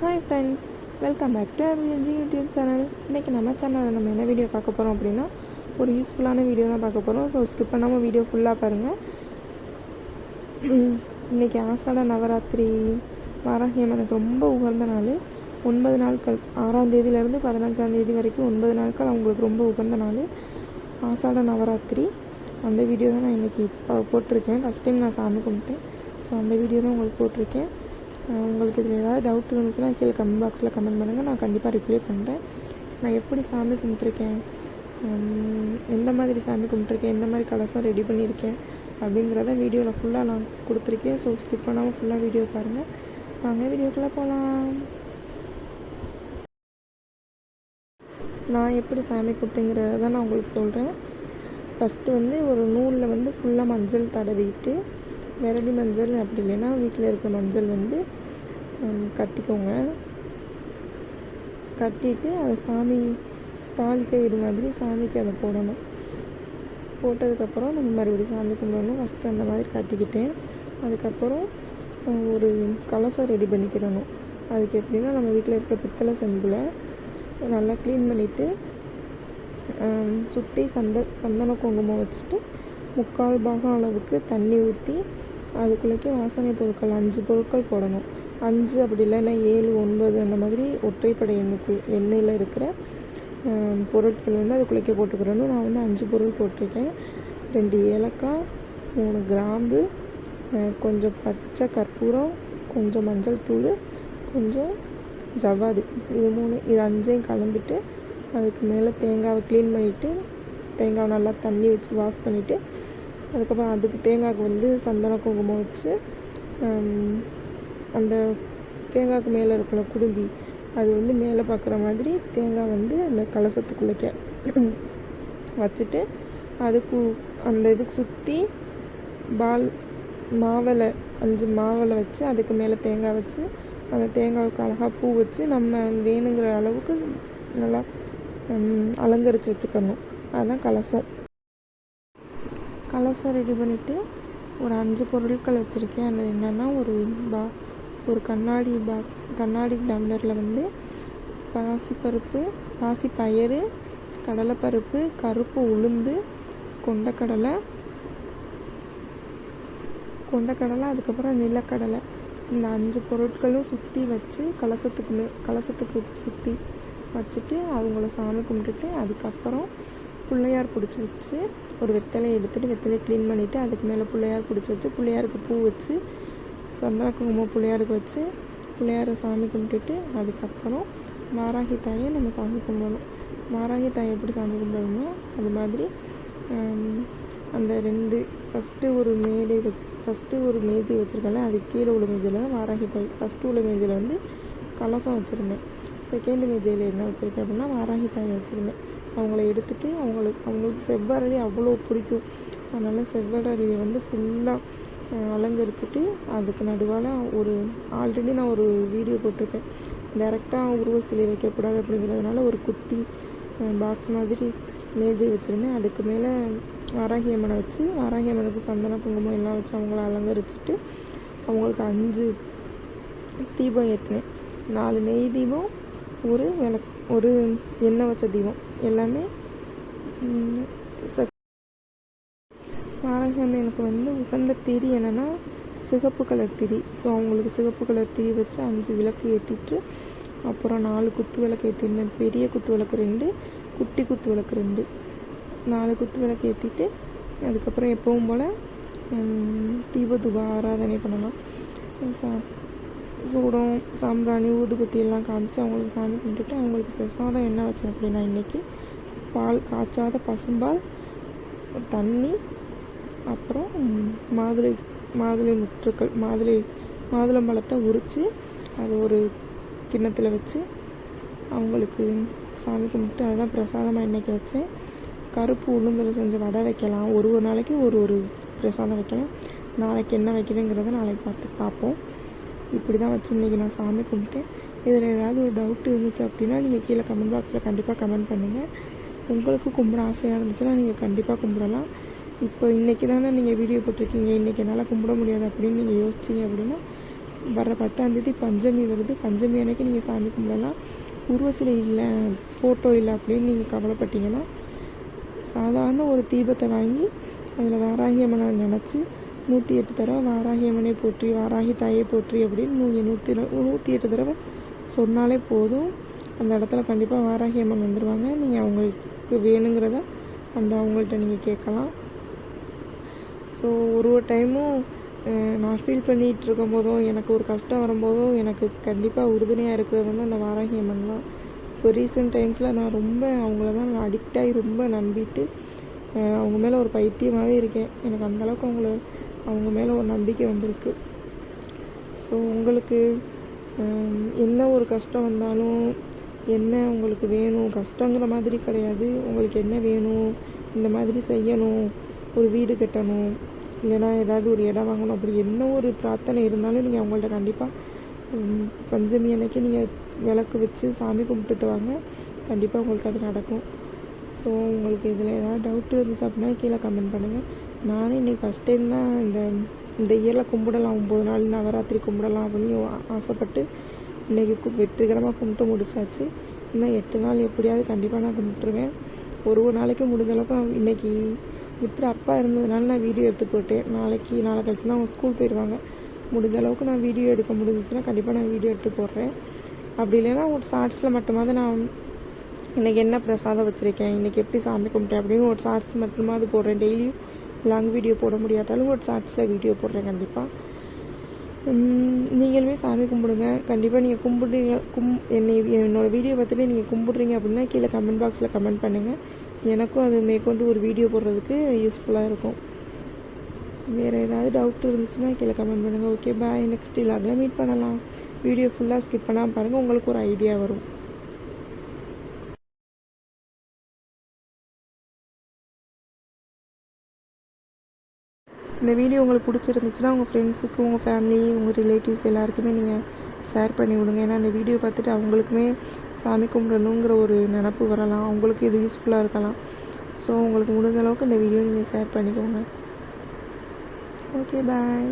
Hi friends welcome back to அபிஎன்ஜி YouTube channel இன்றைக்கி நம்ம சேனலில் நம்ம என்ன வீடியோ பார்க்க போகிறோம் அப்படின்னா ஒரு யூஸ்ஃபுல்லான வீடியோ தான் பார்க்க போகிறோம் ஸோ ஸ்கிப் பண்ணாமல் வீடியோ ஃபுல்லாக பாருங்கள் இன்றைக்கி ஆசாட நவராத்திரி வாராகியம் எனக்கு ரொம்ப உகந்த நாள். ஒன்பது நாட்கள் ஆறாம் தேதியிலேருந்து பதினஞ்சாம் தேதி வரைக்கும் ஒன்பது நாட்கள் அவங்களுக்கு ரொம்ப உகந்த நாள். ஆசாட நவராத்திரி. அந்த வீடியோ தான் நான் இன்றைக்கி போட்டிருக்கேன். ஃபஸ்ட் டைம் நான் சாமி கும்பிட்டேன். ஸோ அந்த வீடியோ தான் உங்களுக்கு போட்டிருக்கேன். உங்களுக்கு இதில் ஏதாவது டவுட் இருந்துச்சுன்னா கீழே கமெண்ட் பாக்ஸில் கமெண்ட் பண்ணுங்கள் நான் கண்டிப்பாக ரிப்ளை பண்ணுறேன் நான் எப்படி சாமி கும்பிட்ருக்கேன் எந்த மாதிரி சாமி கும்பிட்ருக்கேன் எந்த மாதிரி கலர்ஸாக ரெடி பண்ணியிருக்கேன்? அப்படிங்கிறத வீடியோவில் ஃபுல்லாக நான் கொடுத்துருக்கேன். ஸோ ஸ்கிப் பண்ணாமல் ஃபுல்லாக வீடியோ பாருங்கள் வாங்க வீடியோக்குள்ளே போகலாம் நான் எப்படி சாமி கும்பிட்டுங்கிறத நான் உங்களுக்கு சொல்கிறேன் ஃபஸ்ட்டு வந்து ஒரு நூலில் வந்து ஃபுல்லாக மஞ்சள் தடவிட்டு விரலி மஞ்சள் அப்படி இல்லைன்னா வீட்டில் இருக்க மஞ்சள் வந்து கட்டிக்கோங்க. கட்டிட்டு அதை சாமி தாலி கயிறு மாதிரி சாமிக்கு அதை போடணும். போட்டதுக்கப்புறம் நம்ம மறுபடியும் சாமி கும்பிடணும். ஃபஸ்ட்டு அந்த மாதிரி கட்டிக்கிட்டேன். அதுக்கப்புறம் ஒரு கலசம் ரெடி பண்ணிக்கிறணும். அதுக்கு எப்படின்னா நம்ம வீட்டில் இருக்க பித்தளை செம்பில் நல்லா க்ளீன் பண்ணிவிட்டு சுற்றி சந்த சந்தன குங்குமம் வச்சுட்டு முக்கால் பாகம் அளவுக்கு தண்ணி ஊற்றி அதுக்குள்ளேக்கு வாசனை பொருட்கள் அஞ்சு பொருட்கள் போடணும். அஞ்சு அப்படி இல்லைன்னா ஏழு ஒன்பது அந்த மாதிரி ஒற்றைப்படை எண்ணுக்குள் எண்ணெயில் இருக்கிற பொருட்கள் வந்து அதுக்குள்ளேக்கே போட்டுக்கிறணும். நான் வந்து அஞ்சு பொருள் போட்டிருக்கேன். ரெண்டு ஏலக்காய் மூணு கிராம்பு கொஞ்சம் பச்சை கற்பூரம் கொஞ்சம் மஞ்சள் தூள் கொஞ்சம் ஜவ்வாது. இது மூணு இது அஞ்சையும் கலந்துட்டு அதுக்கு மேலே தேங்காவை க்ளீன் பண்ணிவிட்டு தேங்காவை நல்லா தண்ணி வச்சு வாஷ் பண்ணிவிட்டு அதுக்கப்புறம் அதுக்கு தேங்காய்க்கு வந்து சந்தன குங்குமம் வச்சு அந்த தேங்காய்க்கு மேலே இருக்கிற குடும்பி அது வந்து மேலே பார்க்குற மாதிரி தேங்காய் வந்து அந்த கலசத்துக்குள்ளே வச்சுட்டு அதுக்கு அந்த இதுக்கு சுற்றி பால் மாவலை அஞ்சு மாவலை வச்சு அதுக்கு மேலே தேங்காய் வச்சு அந்த தேங்காவுக்கு அழகாக பூ வச்சு நம்ம வேணுங்கிற அளவுக்கு நல்லா அலங்கரித்து வச்சுக்கணும். அதுதான் கலசம். கலசம் ரெடி பண்ணிவிட்டு ஒரு அஞ்சு பொருட்கள் வச்சுருக்கேன். அது என்னென்னா ஒரு பா ஒரு கண்ணாடி பாக்ஸ் கண்ணாடி டம்ளரில் வந்து பாசிப்பருப்பு பாசி பயறு கடலைப்பருப்பு கருப்பு உளுந்து கொண்டக்கடலை கொண்டக்கடலை அதுக்கப்புறம் நிலக்கடலை. இந்த அஞ்சு பொருட்களும் சுற்றி வச்சு கலசத்துக்குள்ளே கலசத்துக்கு சுற்றி வச்சுட்டு அவங்கள சாமி கும்பிட்டுட்டு அதுக்கப்புறம் பிள்ளையார் பிடிச்சி வச்சு ஒரு வெத்தலையை எடுத்துகிட்டு வெத்தலையை க்ளீன் பண்ணிவிட்டு அதுக்கு மேலே பிள்ளையார் பிடிச்சி வச்சு பிள்ளையாருக்கு பூ வச்சு சந்தன குங்குமம் பிள்ளையாருக்கு வச்சு பிள்ளையாரை சாமி கும்பிட்டுட்டு அதுக்கப்புறம் வாராகி தாயை நம்ம சாமி கும்பிடணும். வாராகி தாயை எப்படி சாமி கும்பிடணுமோ அது மாதிரி அந்த ரெண்டு ஃபஸ்ட்டு ஒரு மேடை ஃபஸ்ட்டு ஒரு மேஜை வச்சுருக்கேன்ல அது கீழே உள்ள மேஜையில் தான் வாராகி தாய். ஃபஸ்ட்டு உள்ள மேஜையில் வந்து கலசம் வச்சுருந்தேன். செகண்ட் மேஜையில் என்ன வச்சுருக்கேன் அப்படின்னா வாராகி தாயை வச்சுருந்தேன். அவங்கள எடுத்துட்டு அவங்களுக்கு அவங்களுக்கு செவ்வரளி அவ்வளோ பிடிக்கும். அதனால் செவ்வரளியை வந்து ஃபுல்லாக அலங்கரிச்சுட்டு அதுக்கு நடுவால் ஒரு ஆல்ரெடி நான் ஒரு வீடியோ போட்டிருப்பேன் டேரெக்டாக உருவ சிலை வைக்கக்கூடாது அப்படிங்கிறதுனால ஒரு குட்டி பாக்ஸ் மாதிரி மேஜை வச்சுருந்தேன். அதுக்கு மேலே வாராகி அம்மனை வச்சு வாராகி அம்மனுக்கு சந்தன குங்குமம் எல்லாம் வச்சு அவங்கள அலங்கரிச்சுட்டு அவங்களுக்கு அஞ்சு தீபம் ஏற்றினேன் நாலு நெய் தீபம் ஒரு விளக் ஒரு எண்ணெய் வச்ச தீபம். எல்லாமே ம், ச- வந்து உகந்த திரி என்னென்னா சிகப்பு கலர் திரி ஸோ அவங்களுக்கு சிகப்பு கலர் திரி வச்சு அஞ்சு விளக்கு ஏற்றிட்டு அப்புறம் நாலு குத்து விளக்கு ஏற்றிருந்தேன் பெரிய குத்து விளக்கு ரெண்டு குட்டி குத்து விளக்கு ரெண்டு. நாலு குத்து விளக்கு ஏற்றிட்டு அதுக்கப்புறம் எப்பவும் போல் தீபதுப ஆராதனை பண்ணலாம் சா சூடம் சாம்பிராணி ஊதுபத்தி எல்லாம் காமிச்சு அவங்களுக்கு சாமி கும்பிட்டுட்டு அவங்களுக்கு பிரசாதம் என்ன வச்சேன் அப்படின்னா இன்றைக்கி பால் காய்ச்சாத பசும்பால் தண்ணி அப்புறம் மாதுளை மாதுளை முற்றுக்கள் மாதுளை மாதுளம்பழத்தை உரித்து அது ஒரு கிண்ணத்தில் வச்சு அவங்களுக்கு சாமி கும்பிட்டு அதுதான் பிரசாதமாக இன்றைக்கி வச்சேன் கருப்பு உளுந்தில் செஞ்ச வடை வைக்கலாம். ஒரு ஒரு நாளைக்கு ஒரு ஒரு பிரசாதம் வைக்கலாம். நாளைக்கு என்ன வைக்கிறேங்கிறத நாளைக்கு பார்த்து பார்ப்போம். இப்படி தான் வச்சு இன்றைக்கி நான் சாமி கும்பிட்டேன். இதில் ஏதாவது ஒரு டவுட் இருந்துச்சு அப்படின்னா நீங்கள் கீழே கமெண்ட் பாக்ஸில் கண்டிப்பாக கமெண்ட் பண்ணுங்கள் உங்களுக்கு கும்பிட ஆசையாக இருந்துச்சுன்னா நீங்கள் கண்டிப்பாக கும்பிடலாம். இப்போ இன்றைக்கி தானே நீங்கள் வீடியோ போட்டிருக்கீங்க. இன்றைக்கி என்னால் கும்பிட முடியாது அப்படின்னு நீங்கள் யோசிச்சிங்க அப்படின்னா வர பத்தாந்தேதி பஞ்சமி வருது. பஞ்சமி அன்னைக்கு நீங்கள் சாமி கும்பிடலாம். உருவச்சிலை இல்லை ஃபோட்டோ இல்லை அப்படின்னு நீங்கள் கவலைப்பட்டீங்கன்னா சாதாரண ஒரு தீபத்தை வாங்கி அதில் வாராகி அம்மனை நினச்சி நூற்றி எட்டு தடவை வாராகி அம்மனை போற்றி வாராகி தாயை போற்றி அப்படின்னு நீங்கள் நூற்றி நூற்றி எட்டு தடவை சொன்னாலே போதும். அந்த இடத்துல கண்டிப்பாக வாராகி அம்மன் வந்துடுவாங்க நீங்கள் அவங்களுக்கு வேணுங்கிறத அந்த அவங்கள்ட்ட நீங்கள் கேட்கலாம். ஸோ ஒரு ஒரு டைமும் நான் ஃபீல் பண்ணிகிட்டு இருக்கும் போதும் எனக்கு ஒரு கஷ்டம் வரும்போதும் எனக்கு கண்டிப்பாக உறுதுணையாக இருக்கிறது வந்து அந்த வாராகி அம்மன் தான். இப்போ ரீசெண்ட் டைம்ஸில் நான் ரொம்ப அவங்கள தான் நான் அடிக்ட் ஆகி ரொம்ப நம்பிட்டு அவங்க மேலே ஒரு பைத்தியமாகவே இருக்கேன். எனக்கு அந்தளவுக்கு அவங்கள அவங்க மேலே ஒரு நம்பிக்கை வந்திருக்கு. ஸோ உங்களுக்கு என்ன ஒரு கஷ்டம் வந்தாலும் என்ன உங்களுக்கு வேணும்? கஷ்டங்கிற மாதிரி கிடையாது. உங்களுக்கு என்ன வேணும்? இந்த மாதிரி செய்யணும். ஒரு வீடு கட்டணும். இல்லைன்னா ஏதாவது ஒரு இடம் வாங்கணும். அப்படி என்ன ஒரு பிரார்த்தனை இருந்தாலும் நீங்கள் அவங்கள்ட்ட கண்டிப்பாக பஞ்சமி அன்னைக்கு நீங்கள் விளக்கு வச்சு சாமி கும்பிட்டுட்டு வாங்க. கண்டிப்பாக உங்களுக்கு அது நடக்கும். ஸோ உங்களுக்கு இதில் ஏதாவது டவுட் இருந்துச்சு அப்படின்னா கீழே கமெண்ட் பண்ணுங்கள் நானும் இன்றைக்கி ஃபஸ்ட் டைம் தான் இந்த இந்த இயரில் கும்பிடலாம். ஒம்பது நாள் நவராத்திரி கும்பிடலாம் அப்படின்னு ஆசைப்பட்டு இன்றைக்கி வெற்றிகரமாக கும்பிட்டு முடிச்சாச்சு. இன்னும் எட்டு நாள் எப்படியாவது கண்டிப்பாக நான் கும்பிட்டுருவேன். ஒரு ஒரு நாளைக்கு முடிஞ்ச அளவுக்கு நான் இன்றைக்கி மித்ரா அப்பா இருந்ததுனால நான் வீடியோ எடுத்து போட்டேன் நாளைக்கு நாளை கழிச்சுனா அவங்க ஸ்கூல் போயிடுவாங்க முடிஞ்ச அளவுக்கு நான் வீடியோ எடுக்க முடிஞ்சிச்சுன்னா கண்டிப்பாக நான் வீடியோ எடுத்து போடுறேன். அப்படி இல்லைன்னா ஒரு ஷார்ட்ஸில் மட்டுமாவது நான் இன்றைக்கி என்ன பிரசாதம் வச்சுருக்கேன் இன்றைக்கி எப்படி சாமி கும்பிட்டேன் அப்படின்னு ஒரு ஷார்ட்ஸ் மட்டுமாவது போடுறேன். டெய்லியும் லாங் வீடியோ போட முடியாட்டாலும் ஒரு ஷார்ட்ஸில் வீடியோ போடுறேன் கண்டிப்பாக நீங்களுமே சாமி கும்பிடுங்க. கண்டிப்பாக நீங்கள் கும்பிடுறீங்க. கும் என்னை என்னோடய வீடியோ பார்த்துட்டு நீங்கள் கும்பிடுறீங்க அப்படின்னா கீழே கமெண்ட் பாக்ஸில் கமெண்ட் பண்ணுங்கள் எனக்கும் அது மேற்கொண்டு ஒரு வீடியோ போடுறதுக்கு யூஸ்ஃபுல்லாக இருக்கும். வேறு ஏதாவது டவுட் இருந்துச்சுன்னா கீழே கமெண்ட் பண்ணுங்கள் ஓகே பாய் நெக்ஸ்ட் இல்லாதெல்லாம் மீட் பண்ணலாம். வீடியோ ஃபுல்லாக ஸ்கிப் பண்ணாமல் பாருங்கள் உங்களுக்கு ஒரு ஐடியா வரும். இந்த வீடியோ உங்களுக்கு பிடிச்சிருந்துச்சுன்னா உங்கள் ஃப்ரெண்ட்ஸுக்கு உங்கள் ஃபேமிலி உங்கள் ரிலேட்டிவ்ஸ் எல்லாருக்குமே நீங்கள் ஷேர் பண்ணி விடுங்க. ஏன்னா அந்த வீடியோ பார்த்துட்டு அவங்களுக்குமே சாமி கும்பிடணுங்கிற ஒரு நினப்பு வரலாம். அவங்களுக்கு இது யூஸ்ஃபுல்லாக இருக்கலாம். ஸோ உங்களுக்கு முடிஞ்ச அளவுக்கு இந்த வீடியோ நீங்கள் ஷேர் பண்ணிக்கோங்க. Okay bye